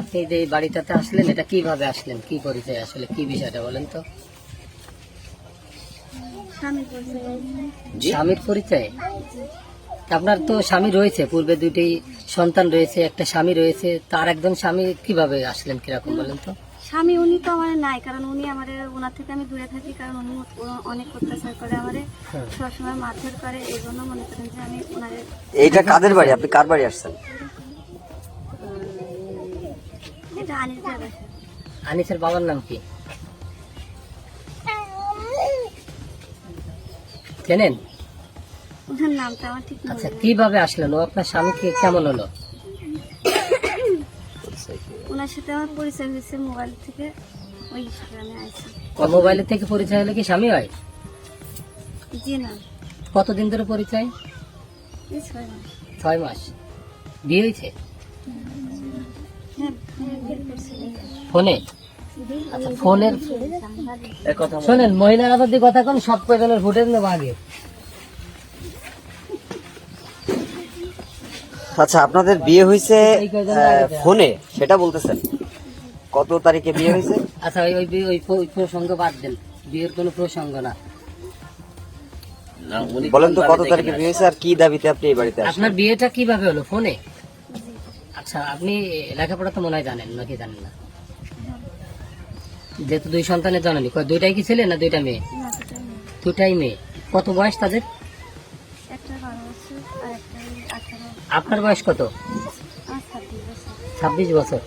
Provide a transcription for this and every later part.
আপনি যে এই বাড়িটাতে আসলেন এটা কীভাবে আসলেন? কি পরিচয় আসলে? কি বিষয়টা বলেন তো? স্বামীর পরিচয়। আপনার তো স্বামী রয়েছে পূর্বে দুটি সন্তান রয়েছে একটা স্বামী রয়েছে তার একজন স্বামী কীভাবে আসলেন কীরকম বলেন তো? স্বামী উনি তো আমার নাই কারণ উনি আমার ওনার থেকে আমি দূরে থাকি কারণ উনি অনেক অত্যাচার করে আমারে হ্যাঁ। সবসময় মারধর করে এই জন্য মনে করেন যে আমি ওনার এইটা কাদের বাড়ি? আপনি কার বাড়ি আসছেন? আনিসের বাবার নাম কি? চেনেন? নামটা আমার ঠিক আচ্ছা কীভাবে আসলেন? ও আপনার স্বামীকে কেমন হলো? ওনার সাথে আমার পরিচয় হয়েছে মোবাইল থেকে ওই আইছি। মোবাইলের থেকে পরিচয় হলে কি স্বামী হয়? জি না। কতদিন ধরে পরিচয়? ছয় মাস। ছয় মাস। বিয়ে হয়েছে? হ্যাঁ। ফোনে? আচ্ছা ফোনের শোনেন মহিলারা যদি কথা কোন সব কয়জনের ফুটেজ নেব আগে। আচ্ছা আপনাদের বিয়ে হয়েছে? ফোনে? সেটা বলতেছেন। কত তারিখে বিয়ে হয়েছে আচ্ছা ওই ওই ওই ওই প্রসঙ্গ বাদ দেন। বিয়ের কোনো প্রসঙ্গ না। বলেন তো কত তারিখে বিয়ে হয়েছে আর কি দাবিতে আপনি এই বাড়িতে আপনার বিয়েটা কীভাবে হলো? ফোনে? আচ্ছা আপনি লেখাপড়া তো মনে হয় জানেন নাকি জানেন না? যেহেতু দুই সন্তানের জননী কয় দুইটাই কি ছেলে না দুইটা মেয়ে। দুটাই মেয়ে। কত বয়স তাদের? আপনার বয়স কত? ছাব্বিশ বছর।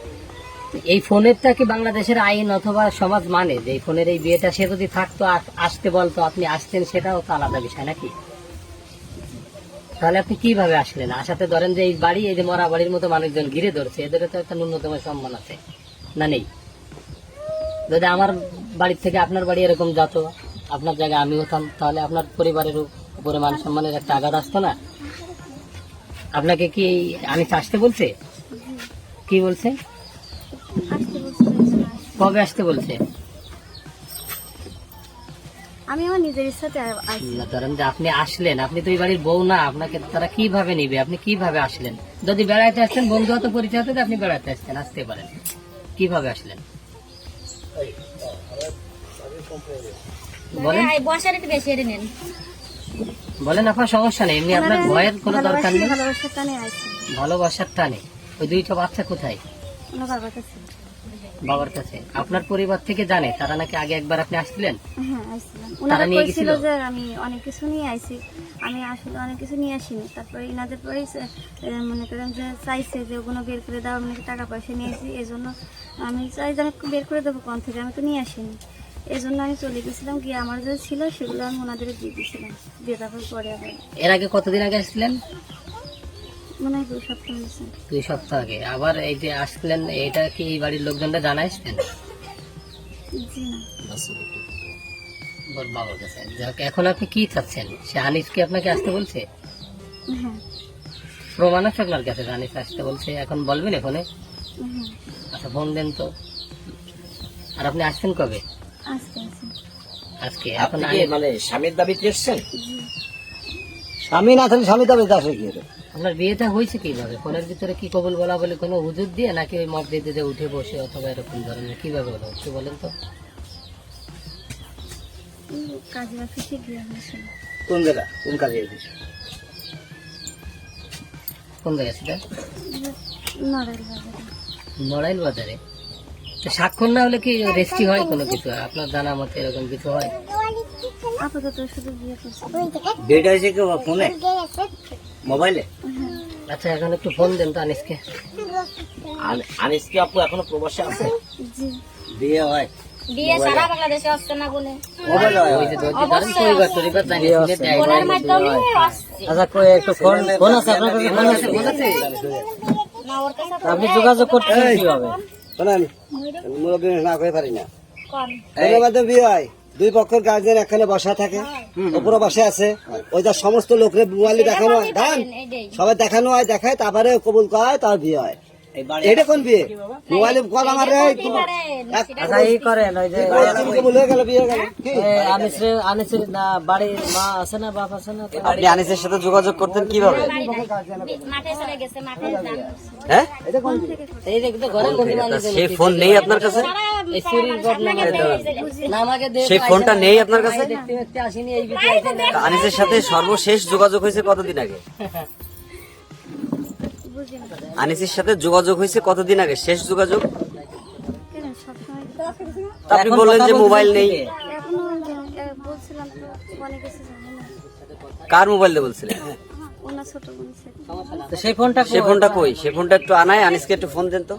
এই ফোনেরটা কি বাংলাদেশের আইন অথবা সমাজ মানে? যে এই ফোনের এই বিয়েটা সে যদি থাকতো আসতে বলতো আপনি আসতেন সেটাও তো আলাদা বিষয় নাকি? তাহলে আপনি কীভাবে আসলেন? আসাতে ধরেন যে এই বাড়ি এই যে মরা বাড়ির মতো মানুষজন ঘিরে ধরছে এদের তো একটা ন্যূনতম সম্মান আছে। না নেই? যদি আমার বাড়ির থেকে আপনার বাড়ি এরকম যেত আপনার জায়গায় আমি হতাম তাহলে আপনার পরিবারের উপরে মান সম্মানের একটা আঘাত আসতো না? আপনাকে কি আমি আসতে বলছে? কি বলছে। কবে আসতে বলছে? আমি আমার নিজের ইচ্ছাতে না, ধরেন যে আপনি আসলেন আপনি তো এই বাড়ির বউ না আপনাকে তারা কীভাবে নিবে? আপনি কীভাবে আসলেন? যদি বেড়াইতে আসছেন বন্ধু হতো পরিচয় হতো আপনি বেড়াতে আসছেন আসতে পারেন। কীভাবে আসলেন? বলেন। বসার একটু বেশি এটা নেন। বলেন আপনার সমস্যা নেই এমনি আপনার ভয়ের কোনো দরকার নেই। ভালোবাসার টানে ভালোবাসার টানে। ওই দুইটা বাচ্চা কোথায়? বাবার কাছে। আপনার পরিবার থেকে জানে তারা নাকি আগে একবার আপনি আসছিলেন? হ্যাঁ আইছিলাম ওনারা গেছিল? যে আমি অনেক কিছু নিয়ে আইছি। আমি আসলে অনেক কিছু নিয়ে আসিনি। তারপরে ইনাদের পরেই মনে করেন যে চাইছে যে ওগুলো বের করে দাও আমি নাকি টাকা পয়সা নিয়েছি এই জন্য আমি চাই যে আমি বের করে দেবো কোন থেকে? আমি তো নিয়ে আসিনি। এই জন্য আমি চলে গেছিলাম গিয়ে আমার যে ছিল সেগুলো আমি ওনাদের দিয়ে দিয়েছিলাম। দিয়ে তারপর পরে আবার এর আগে কতদিন আগে আসছিলেন? মনে দুই সপ্তাহ হয়েছে। দুই সপ্তাহ আগে। আবার এই যে আসলেন এটা কি এই বাড়ির লোকজনরা জানাইছিলেন জি না। বাবার কাছে। যাক, এখন আপনি কি চাচ্ছেন? সে আনিস কি আপনাকে আসতে বলছে? হ্যাঁ। প্রমাণ আছে আপনার কাছে আনিস আসতে বলছে। এখন বলবেন এখানে হ্যাঁ। আচ্ছা ফোন দেন তো। আর আপনি আসছেন কবে? আজকে। আজকে এখন কি মানে স্বামীর দাবিতে এসছেন? স্বামী না থাকলে স্বামী দাবিতে আসে কি? আপনার বিয়েটা হয়েছে কীভাবে? ফোনের ভিতরে কি কবুল বলা বলে কোনো হুজুর দিয়ে নাকি ওই মদ দিতে দিয়ে উঠে বসে অথবা এরকম ধরনের? কীভাবে হলো একটু বলেন তো? কাজে অফিসে গিয়ে কোন জায়গা? কোন কাজে এসেছে কোন জায়গা সেটা? নড়াইল বাজারে তো স্বাক্ষর না হলে কি রেস্টি হয় কোনো কিছু? আপনার জানা মতে এরকম কিছু হয়? আপাতত শুধু বিয়ে করছি বিয়েটা হয়েছে কি ফোনে? মোবাইলে? আচ্ছা এখন একটু ফোন দেন তো আনিসকে। আন- আনিস কি আপু এখনও প্রবাসে আছে? জি। বিয়ে হয়। বিয়ে সারা বাংলাদেশে আসছে না বলে। ওই যে আচ্ছা কই একটু ফোন ফোন আছে আপনার কাছে ফোন আছে? বলেছে না আপনি যোগাযোগ কীভাবে? শোনেন। মুরব্বী না কই পারি না। কম এর মধ্যে বিয়ে হয়। দুই পক্ষের গার্জেন এখানে বসা থাকে উপরে বসে আছে। ওই যা সমস্ত লোকের মোবাইলে দেখানো হয়। ধান সবাই দেখানো হয় দেখায় তারপরে কবুল করা হয় তার বিয়ে হয়। এটা কোন বিয়ে? মোবাইলে কল আমার রে আচ্ছা এই করেন ওই যে বলে গেল বিয়ে গেল। কি? আনিসের আনিসের না বাড়ির মা আছে না বাপ আছে না? আপনি আনিসের সাথে যোগাযোগ করতেন কীভাবে? মাঠে চলে গেছে মাঠে যান। হ্যাঁ? এই যে তো ঘরের মধ্যে তা মানুষ সেই ফোন নেই আপনার কাছে? সেই ফোনটা নেই আপনার কাছে? আনিসের সাথে সর্বশেষ যোগাযোগ হয়েছে কতদিন আগে? আনিসের সাথে যোগাযোগ হয়েছে কতদিন আগে? শেষ যোগাযোগ? তা আপনি বললেন যে মোবাইল নেই। কার মোবাইল দিয়ে বলছিলেন? সেই ফোনটা সে ফোনটা কই? সে ফোনটা একটু আনায় আনিসকে একটু ফোন দেন তো।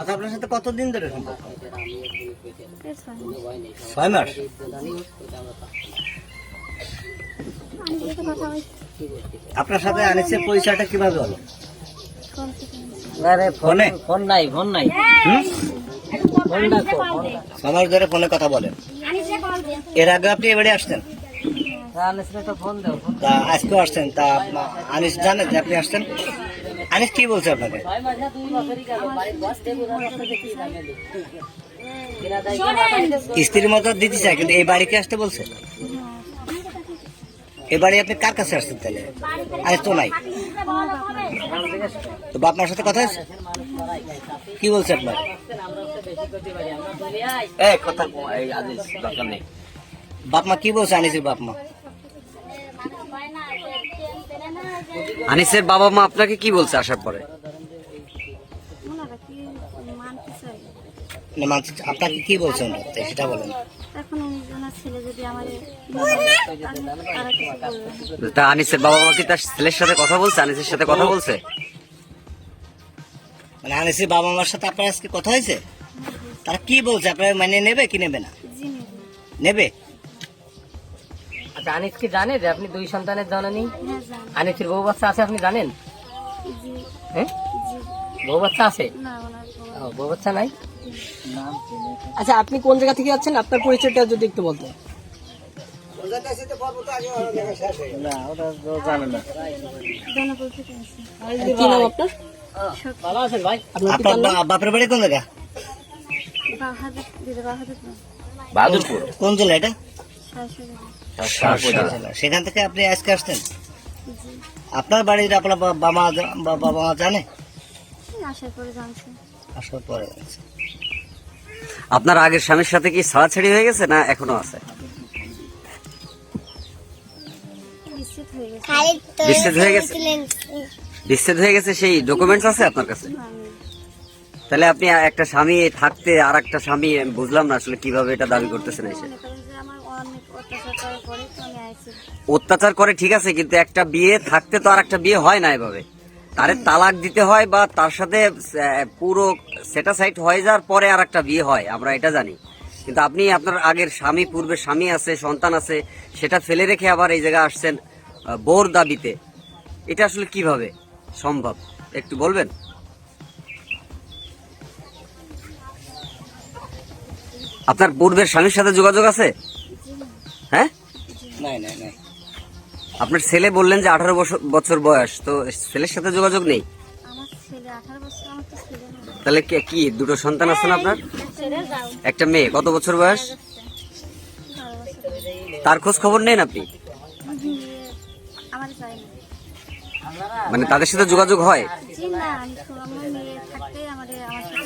আচ্ছা আপনার সাথে কতদিন ধরে সম্পর্ক? ছয় মাস আমি যেহেতু কথা বলছি আপনার সাথে আনিসের পরিচয়টা কীভাবে হলো? ফোন ফোনে? ফোন নাই ফোন নাই। ধরে ফোনে কথা বলেন। এর আগে আপনি এবারে আসতেন? তা আজকেও আসছেন তা আনিস জানে যে আপনি আসছেন। আনিস কি বলছে আপনাকে? স্ত্রীর মতো দিতে চায় কিন্তু এই বাড়িতে আসতে বলছে? এই বাড়ি আপনি কার কাছে আসছেন তাহলে? আজ তো নাই। তো বাপমার সাথে কথা আছে কি বলছে আপনার? এই কথা দরকার নেই। বাপমা কি বলছে আনিসের বাপমা? আনিসের বাবা মা আপনাকে কি বলছে আসার পরে? আপনাকে কি বলছে ওনারা তাই সেটা বলেন তা আনিসের বাবা মা কি তার ছেলের সাথে কথা বলছে? আনিসের সাথে কথা বলছে? মানে আনিসের বাবা মার সাথে আপনার আজকে কথা হয়েছে? তারা কি বলছে? আপনার মানে নেবে কি নেবে না? নেবে। নেবে? আচ্ছা আনিস কি জানে যে আপনি দুই সন্তানের জননী? হ্যাঁ আনিসের বউ বাচ্চা আছে আপনি জানেন? হ্যাঁ? জি। বউ বাচ্চা আছে? বউ বাচ্চা নাই? আচ্ছা আপনি কোন জায়গা থেকে যাচ্ছেন? আপনার পরিচয়টা যদি একটু বলতেন। জনবল থেকে আসি আপনার? ভালো আছেন ভাই? আপনার বাপের বাড়ি কোন জায়গা? বাহাদুরপুর? কোন জেলা এটা? সেখান থেকে আপনি আজকে আসতেন আপনার বাড়ির আপনার বাবা মা বাবা মা জানে? আসার পরে জানছে। আসার পরে। জানছে। আপনার আগের স্বামীর সাথে কি ছাড়াছাড়ি হয়ে গেছে না এখনও আছে? নিশ্চিত হয়ে গেছে। বিচ্ছেদ হয়ে গেছে? বিচ্ছেদ হয়ে গেছে? সেই ডকুমেন্টস আছে আপনার কাছে? তাহলে আপনি একটা স্বামী থাকতে আর একটা স্বামী বুঝলাম না আসলে কীভাবে এটা দাবি করতেছেন এসে। অত্যাচার করে ঠিক আছে কিন্তু একটা বিয়ে থাকতে তো আর একটা বিয়ে হয় না এভাবে। তারে তালাক দিতে হয় বা তার সাথে পুরো সেটা সাইট হয়ে যাওয়ার পরে আর একটা বিয়ে হয়, আমরা এটা জানি। কিন্তু আপনি আপনার আগের স্বামী পূর্বে স্বামী আছে, সন্তান আছে, সেটা ফেলে রেখে আবার এই জায়গায় আসছেন বোর দাবিতে। এটা আসলে কীভাবে সম্ভব? একটু বলবেন? আপনার পূর্বের স্বামীর সাথে যোগাযোগ আছে? হ্যাঁ? নাই নাই নাই। আপনার ছেলে বললেন যে আঠারো বছর বয়স তো ছেলের সাথে যোগাযোগ নেই? তাহলে কে- কি দুটো সন্তান আছে না আপনার? একটা মেয়ে কত বছর বয়স? তার খোঁজ খবর নেন আপনি? মানে তাদের সাথে যোগাযোগ হয়?